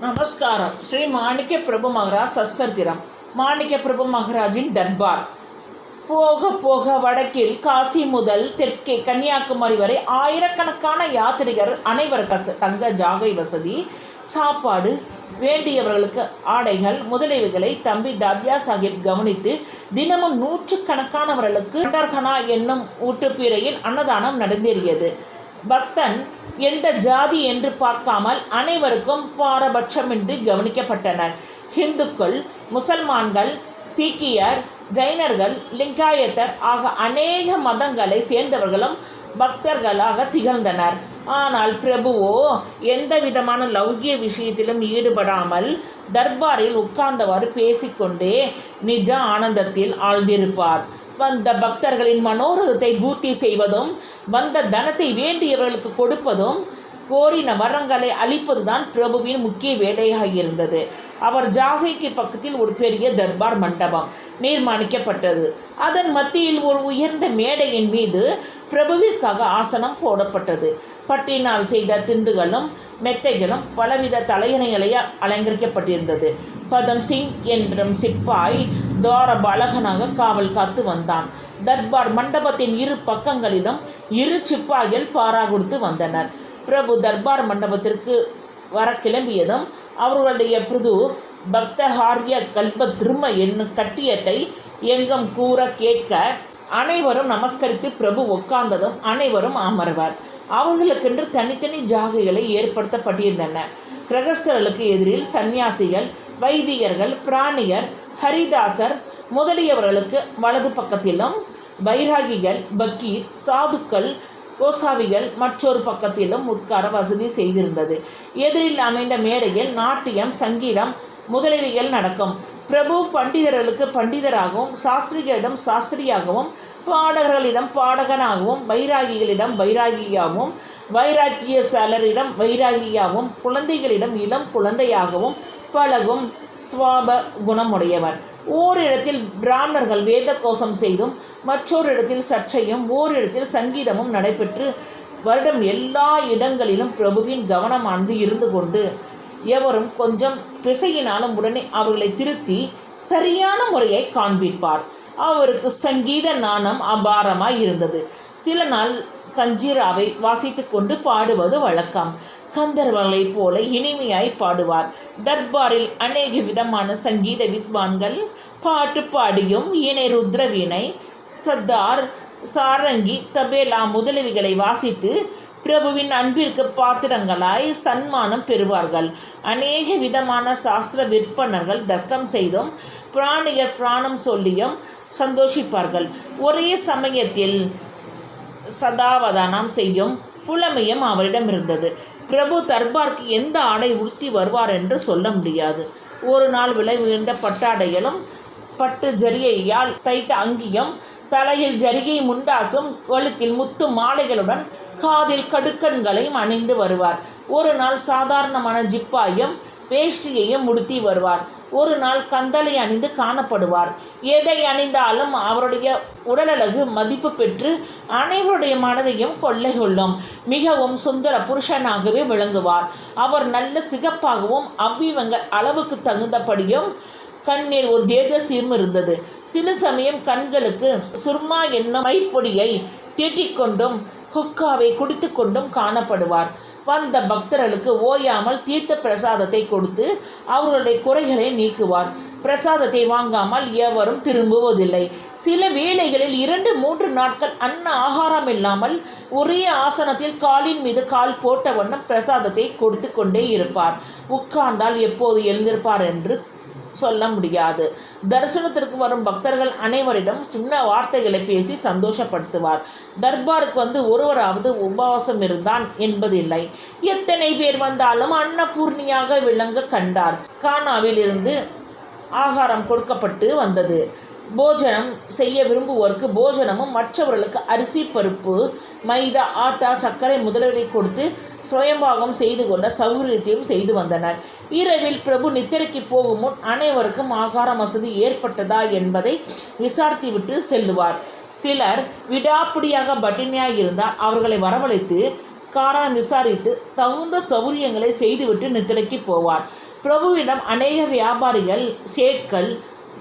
நமஸ்காரம். ஸ்ரீ மாணிக்க பிரபு மகராஜ் சஸ்தர்திரம் மாணிக்க பிரபு மகராஜின் தர்பார். போக போக வடக்கில் காசி முதல் தெற்கே கன்னியாகுமரி வரை ஆயிரக்கணக்கான யாத்திரிகர் அனைவர் கச தங்க ஜாகை வசதி சாப்பாடு வேண்டியவர்களுக்கு ஆடைகள் முதலீவுகளை தம்பி தாத்யா சாஹிப் கவனித்து தினமும் நூற்றுக்கணக்கானவர்களுக்கு பண்டர்கனா என்னும் ஊற்றுப்பீரையில் அன்னதானம் நடந்தேறியது. பக்தன் எந்த ஜாதி என்று பார்க்காமல் அனைவருக்கும் பாரபட்சமின்றி கவனிக்கப்பட்டனர். இந்துக்கள் முசல்மான்கள் சீக்கியர் ஜைனர்கள் லிங்காயத்தர் ஆக அநேக மதங்களை சேர்ந்தவர்களும் பக்தர்களாக திகழ்ந்தனர். ஆனால் பிரபுவோ எந்த விதமான லௌகிய விஷயத்திலும் ஈடுபடாமல் தர்பாரில் உட்கார்ந்தவாறு பேசிக்கொண்டே நிஜ ஆனந்தத்தில் ஆழ்ந்திருப்பார். வந்த பக்தர்களின் மனோரதத்தை பூர்த்தி செய்வதும் வந்த தனத்தை வேண்டியவர்களுக்கு கொடுப்பதும் கோரின வரங்களை அளிப்பதுதான் பிரபுவின் முக்கிய வேலையாக இருந்தது அவர் ஜாகைக்கு பக்கத்தில் ஒரு பெரிய தர்பார் மண்டபம் நிர்மாணிக்கப்பட்டது. அதன் மத்தியில் ஒரு உயர்ந்த மேடையின் மீது பிரபுவிற்காக ஆசனம் போடப்பட்டது. பட்டினால் செய்த திண்டுகளும் மெத்தைகளும் பலவித தலையணைகளை அலங்கரிக்கப்பட்டிருந்தது. பதம் சிங் என்றும் சிப்பாய் தோர பலகனாக காவல் காத்து வந்தான். தர்பார் மண்டபத்தின் இரு பக்கங்களிலும் இரு சிப்பாய்கள் பாரா கொடுத்து வந்தனர். பிரபு தர்பார் மண்டபத்திற்கு வர கிளம்பியதும் அவர்களுடைய பிருது பக்தஹாரிய கல்ப திரும என்னும் கட்டியத்தை எங்கும் கூற கேட்க அனைவரும் நமஸ்கரித்து பிரபு உட்கார்ந்ததும் அனைவரும் அமர்வர். அவர்களுக்கென்று தனித்தனி ஜாகைகளை ஏற்படுத்தப்பட்டிருந்தன கிரகஸ்தர்களுக்கு எதிரில் சந்நியாசிகள் வைதிகர்கள் பிராணியர் ஹரிதாசர் முதலியவர்களுக்கு வலது பக்கத்திலும் வைராகிகள் பக்கீர் சாதுக்கள் கோசாவிகள் மற்றொரு பக்கத்திலும் உட்கார வசதி செய்திருந்தது. எதிரில் அமைந்த மேடையில் நாட்டியம் சங்கீதம் முதலியவைகள் நடக்கும். பிரபு பண்டிதர்களுக்கு பண்டிதராகவும் சாஸ்திரிகளிடம் சாஸ்திரியாகவும் பாடகர்களிடம் பாடகனாகவும் வைராகிகளிடம் வைராகியாகவும் வைராக்கிய சலரிடம் வைராகியாகவும் குழந்தைகளிடம் இளம் குழந்தையாகவும் பழகும் சுவாப குணமுடையவர். ஓரிடத்தில் பிராமணர்கள் வேத கோஷம் செய்தும் மற்றொரு இடத்தில் சர்ச்சையும் ஓரிடத்தில் சங்கீதமும் நடைபெற்று வருடம் எல்லா இடங்களிலும் பிரபுவின் கவனமானது இருந்து கொண்டு எவரும் கொஞ்சம் பிசையினாலும் உடனே அவர்களை திருத்தி சரியான முறையை காண்பிப்பார். அவருக்கு சங்கீத நாணம் அபாரமாய் இருந்தது. சில நாள் கஞ்சிராவை வாசித்து கொண்டு பாடுவது வழக்கம். கந்தர்வங்களைப் போல இனிமையாய் பாடுவார். தர்பாரில் அநேக விதமான சங்கீத வித்வான்கள் பாட்டு பாடியும் இணை ருத்ரவினை சத்தார் சாரங்கி தபேலா முதலவிகளை வாசித்து பிரபுவின் அன்பிற்கு பாத்திரங்களாய் சன்மானம் பெறுவார்கள். அநேக விதமான சாஸ்திர விற்பனர்கள் தர்க்கம் செய்தும் பிராணியர் பிராணம் சொல்லியும் சந்தோஷிப்பார்கள். ஒரே சமயத்தில் சதாவதானம் செய்யும் புலமையும் அவரிடம் இருந்தது பிரபு தர்பார்க்கு எந்த ஆடை உடுத்தி வருவார் என்று சொல்ல முடியாது. ஒரு நாள் விலை உயர்ந்த பட்டாடைகளும் பட்டு ஜரிகையால் தைத்த அங்கியும் தலையில் ஜரிகை முண்டாசும் கழுத்தில் முத்து மாலைகளுடன் காதில் கடுக்கண்களையும் அணிந்து வருவார். ஒரு நாள் சாதாரணமான ஜிப்பாயும் வேஷ்டியையும் உடுத்தி வருவார். ஒரு நாள் கந்தலை அணிந்து காணப்படுவார். எதை அணிந்தாலும் அவருடைய உடலழகு மதிப்பு பெற்று அனைவருடைய மனதையும் கொள்ளை கொள்ளும். மிகவும் சுந்தர புருஷனாகவே விளங்குவார். அவர் நல்ல சிகப்பாகவும் அவ்விவங்கள் அளவுக்கு தகுந்தபடியும் கண்ணில் ஒரு தேஜசீர்ம் இருந்தது. சில சமயம் கண்களுக்கு சுர்மா என்னும் மைப்பொடியை தீட்டிக்கொண்டும் ஹுக்காவை குடித்து கொண்டும் காணப்படுவார். வந்த பக்தர்களுக்கு ஓயாமல் தீர்த்த பிரசாதத்தை கொடுத்து அவர்களுடைய குறைகளை நீக்குவார். பிரசாதத்தை வாங்காமல் எவரும் திரும்புவதில்லை. சில வேளைகளில் இரண்டு மூன்று நாட்கள் அன்ன ஆகாரம் இல்லாமல் ஒரே ஆசனத்தில் காலின் மீது கால் போட்ட வண்ணம் பிரசாதத்தை கொடுத்து கொண்டே இருப்பார். உட்கார்ந்தால் எப்போது எழுந்திருப்பார் என்று சொல்ல முடியாது. தரிசனத்திற்கு வரும் பக்தர்கள் அனைவரிடம் சின்ன வார்த்தைகளை பேசி சந்தோஷப்படுத்துவார். தர்பாருக்கு வந்து ஒருவராவது உபவாசம் இருந்தான் என்பதில்லை. எத்தனை பேர் வந்தாலும் அன்னபூர்ணியாக விளங்க கண்டார். கானாவில் இருந்து ஆகாரம் கொடுக்கப்பட்டு வந்தது. போஜனம் செய்ய விரும்புவோருக்கு போஜனமும் மற்றவர்களுக்கு அரிசி பருப்பு மைதா ஆட்டா சர்க்கரை முதலீடை கொடுத்து சுயம்பாகம் செய்து கொண்ட சௌகரியத்தையும் செய்து வந்தனர். இரவில் பிரபு நித்திரைக்கு போகும் முன் அனைவருக்கும் ஆகார வசதி ஏற்பட்டதா என்பதை விசாரித்துவிட்டு செல்லுவார். சிலர் விடாப்பிடியாக பட்டினியாக இருந்தால் அவர்களை வரவழைத்து காரணம் விசாரித்து தகுந்த சௌரியங்களை செய்துவிட்டு நித்திரைக்கு போவார். பிரபுவிடம் அநேக வியாபாரிகள் சேட்கள்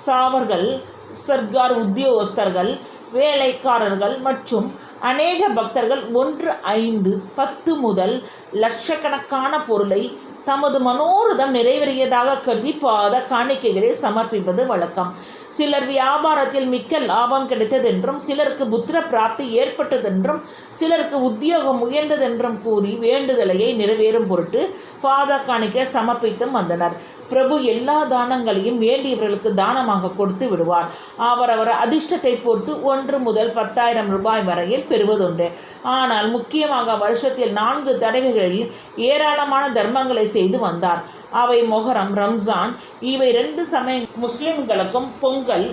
சாவர்கள் சர்க்கார் உத்தியோகஸ்தர்கள் வேலைக்காரர்கள் மற்றும் அநேக பக்தர்கள் ஒன்று ஐந்து பத்து முதல் லட்சக்கணக்கான பொருளை தமது மனோரதம் நிறைவேறியதாக கருதி பாத காணிக்கைகளை சமர்ப்பிப்பது வழக்கம். சிலர் வியாபாரத்தில் மிக்க லாபம் கிடைத்ததென்றும் சிலருக்கு புத்திர பிராப்தி ஏற்பட்டதென்றும் சிலருக்கு உத்தியோகம் உயர்ந்ததென்றும் கூறி வேண்டுதலையை நிறைவேறும் பொருட்டு பாத காணிக்கை சமர்ப்பித்தும் வந்தனர். பிரபு எல்லா தானங்களையும் வேண்டியவர்களுக்கு தானமாக கொடுத்து விடுவார். அவரவர் அதிர்ஷ்டத்தை பொறுத்து ஒன்று முதல் பத்தாயிரம் ரூபாய் வரையில் பெறுவதுண்டு. ஆனால் முக்கியமாக வருஷத்தில் நான்கு தடவைகளில் ஏராளமான தர்மங்களை செய்து வந்தார். அவை மொஹரம் ரம்ஜான் இவை ரெண்டு சமய முஸ்லிம்களுக்கும் பொங்கல்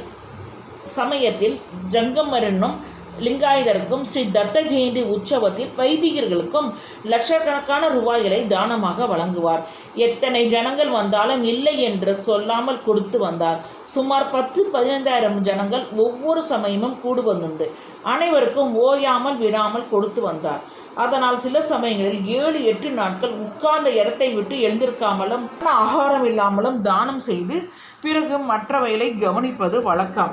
சமயத்தில் ஜங்கம் என்னும் லிங்காயதருக்கும் ஸ்ரீ தத்த ஜெயந்தி உற்சவத்தில் வைதிகர்களுக்கும் லட்சக்கணக்கான ரூபாய்களை தானமாக வழங்குவார். எத்தனை ஜனங்கள் வந்தாலும் இல்லை என்று சொல்லாமல் கொடுத்து வந்தார். சுமார் பத்து பதினைந்தாயிரம் ஜனங்கள் ஒவ்வொரு சமயமும் கூடுவதுண்டு அனைவருக்கும் ஓயாமல் விடாமல் கொடுத்து வந்தார். அதனால் சில சமயங்களில் ஏழு எட்டு நாட்கள் உட்கார்ந்த இடத்தை விட்டு எழுந்திருக்காமலும் ஆகாரம் இல்லாமலும் தானம் செய்து பிறகு மற்றவைகளை கவனிப்பது வழக்கம்.